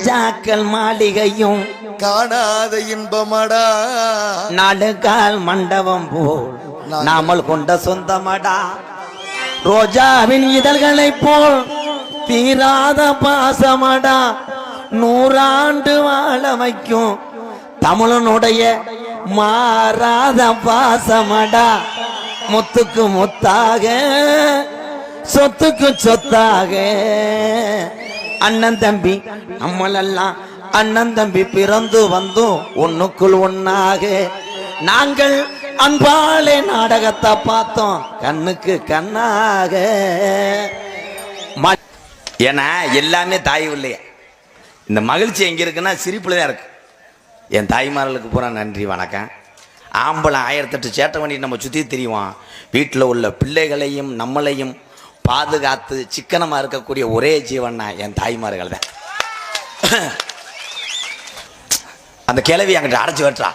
ராஜாக்கள் மாளிகையும் காணாத இன்பமடா. நாடுகால் மண்டபம் போல் நாமல் கொண்ட சொந்தமடா. ரோஜாவின் இதழ்களைப் போல் தீராத பாசமடா. நூறாண்டு வாழ வைக்கும் தமிழனுடைய மாறாத பாசமடா. முத்துக்கு முத்தாக சொத்துக்கு சொத்தாக. அண்ணன் தம்பி. நம்மளெல்லாம் அண்ணன் தம்பி பிறந்து வந்தும் ஒண்ணுக்குள் ஒன்னாக நாங்கள் அன்பாலே நாடகத்தை பார்த்தோம். கண்ணுக்கு கண்ணாக. ம- ஏன்னா எல்லாமே தாய் இல்லையே இந்த மகிழ்ச்சி எங்க இருக்குன்னா சிரிப்புல தான் இருக்கு. என் தாய்மார்களுக்கு பூரா நன்றி வணக்கம். ஆம்பளை ஆயிரத்தெட்டு சேட்டை பண்ணி நம்ம சுற்றி தெரியுவான். வீட்டில் உள்ள பிள்ளைகளையும் நம்மளையும் பாதுகாத்து சிக்கனமாக இருக்கக்கூடிய ஒரே ஜீவன்னா என் தாய்மார்கள் தான் அந்த கிளவி என்கிட்ட அடைச்சி வெட்டுறா.